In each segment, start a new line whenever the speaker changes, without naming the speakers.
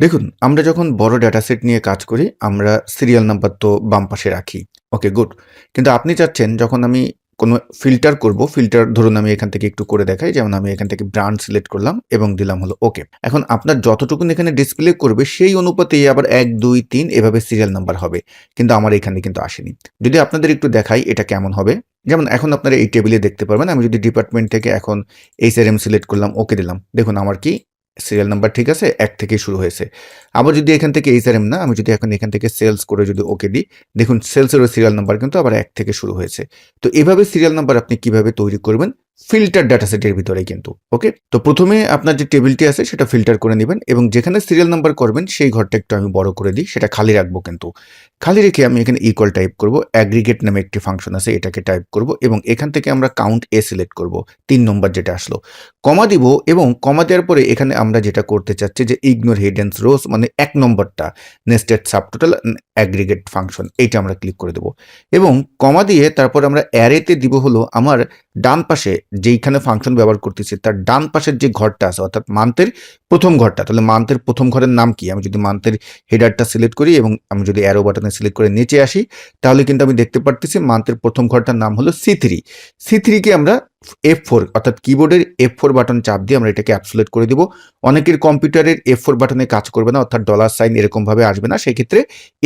দেখুন, আমরা যখন বড় ডেটা সেট নিয়ে কাজ করি, আমরা সিরিয়াল নাম্বার তো বাম পাশে রাখি। ওকে গুড কিন্তু আপনি চাচ্ছেন, যখন আমি কোনো ফিল্টার করব ফিল্টার ধরুন আমি এখান থেকে একটু করে দেখাই, যেমন আমি এখান থেকে ব্র্যান্ড সিলেক্ট করলাম এবং দিলাম হলো ওকে এখন আপনার যতটুকুন এখানে ডিসপ্লে করবে, সেই অনুপাতেই আবার এক, দুই, তিন এভাবে সিরিয়াল নাম্বার হবে। কিন্তু আমার এখানে কিন্তু আসেনি। যদি আপনাদের একটু দেখাই, এটা কেমন হবে? যেমন এখন আপনারা এই টেবিলে দেখতে পারবেন, আমি যদি ডিপার্টমেন্ট থেকে এখন এইচ আর এম সিলেক্ট করলাম ওকে দিলাম। দেখুন, আমার কি সিরিয়াল নাম্বার ঠিক আছে? এক থেকে শুরু হয়েছে। আবার যদি এখান থেকে এইচ আর এম না, আমি যদি এখন এখান থেকে সেলস করে যদি ওকে দিই, দেখুন সেলসেরও সিরিয়াল নাম্বার কিন্তু আবার এক থেকে শুরু হয়েছে। তো এভাবে সিরিয়াল নাম্বার আপনি কীভাবে তৈরি করবেন? ফিল্টার ডাটা সেটের ভিতরে কিন্তু ওকে তো প্রথমে আপনার যে টেবিলটি আছে, সেটা ফিল্টার করে নেবেন এবং যেখানে সিরিয়াল নাম্বার করবেন, সেই ঘরটা একটু আমি বড় করে দিই, সেটা খালি রাখব কিন্তু। খালি রেখে আমি এখানে ইকুয়াল টাইপ করব অ্যাগ্রিগেট নামে একটি ফাংশন আছে, এটাকে টাইপ করব এবং এখান থেকে আমরা কাউন্ট এ সিলেক্ট করব, তিন নম্বর যেটা আসলো। কমা দিব এবং কমা দেওয়ার পরে এখানে আমরা যেটা করতে চাচ্ছি যে ইগনোর হিডেন্স রোজ মানে এক নম্বরটা নেস্টেড সাবটোটাল অ্যাগ্রিগেট ফাংশন এইটা আমরা ক্লিক করে দেবো। এবং কমা দিয়ে তারপর আমরা অ্যারেতে দিব হলো আমার ডান পাশে যেইখানে ফাংশন ব্যবহার করতেছি তার ডান পাশের যে ঘরটা আছে অর্থাৎ মান্থের প্রথম ঘরটা, তাহলে মান্থের প্রথম ঘরের নাম কি? আমি যদি মান্থের হেডারটা সিলেক্ট করি এবং আমি যদি অ্যারো বাটনে সিলেক্ট করে নিচে আসি, তাহলে কিন্তু আমি দেখতে পারতেছি মান্থের প্রথম ঘরটার নাম হলো সি থ্রি সি থ্রিকে আমরা এফ ফোর অর্থাৎ কিবোর্ডের এফ ফোর বাটন চাপ দিয়ে আমরা এটাকে অ্যাপসুলেট করে দিব। অনেকের কম্পিউটারের এফ ফোর বাটনে কাজ করবে না, অর্থাৎ ডলার সাইন এরকমভাবে আসবে না, সেক্ষেত্রে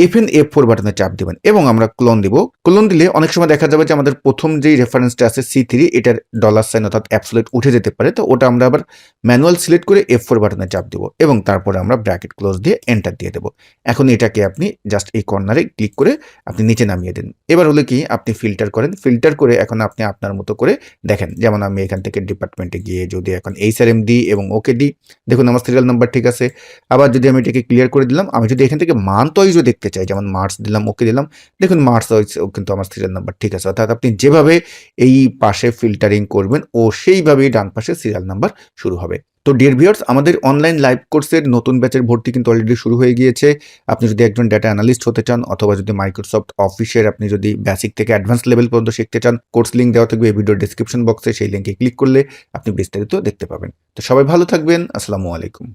এফ এন এফ ফোর বাটনে চাপ দেবেন এবং আমরা ক্লোন দিব। ক্লোন দিলে অনেক সময় দেখা যাবে যে আমাদের প্রথম যেই রেফারেন্সটা আছে সি থ্রি এটার ডলার সাইন অর্থাৎ অ্যাপসুলেট উঠে যেতে পারে। তো ওটা আমরা আবার ম্যানুয়াল সিলেক্ট করে এফ ফোর বাটনে চাপ দিব এবং তারপরে আমরা ব্র্যাকেট ক্লোজ দিয়ে এন্টার দিয়ে দেবো। এখন এটাকে আপনি জাস্ট এই কর্নারে ক্লিক করে আপনি নিচে নামিয়ে দিন। এবার হলো কি, আপনি ফিল্টার করেন। ফিল্টার করে এখন আপনি আপনার মতো করে দেখেন। যেমন আমি এখান থেকে ডিপার্টমেন্টে গিয়ে যদি এখন এইচ আর এম দিই এবং ওকে দিই, দেখুন আমার সিরিয়াল নাম্বার ঠিক আছে। আবার যদি আমি এটাকে ক্লিয়ার করে দিলাম, আমি যদি এখান থেকে মান্থ ওয়াইজও দেখতে চাই, যেমন মার্চ দিলাম ওকে দিলাম, দেখুন মার্চ ওয়াইজ কিন্তু আমার সিরিয়াল নাম্বার ঠিক আছে। অর্থাৎ আপনি যেভাবে এই পাশে ফিল্টারিং করবেন, ও সেইভাবেই ডান পাশে সিরিয়াল নাম্বার শুরু হবে। তো ডিয়ার ভিউয়ার্স আমাদের অনলাইন লাইভ কোর্সের নতুন ব্যাচের ভর্তি কিন্তু অলরেডি শুরু হয়ে গিয়েছে। আপনি যদি একজন ডেটা অ্যানালিস্ট হতে চান অথবা যদি মাইক্রোসফট অফিসের আপনি যদি বেসিক থেকে অ্যাডভান্স লেভেল পর্যন্ত শিখতে চান কোর্স লিঙ্ক দেওয়া থাকবে এই ভিডিও ডিসক্রিপশন বক্সে সেই লিঙ্কে ক্লিক করলে আপনি বিস্তারিত দেখতে পাবেন। তো সবাই ভালো থাকবেন, আসসালামু আলাইকুম।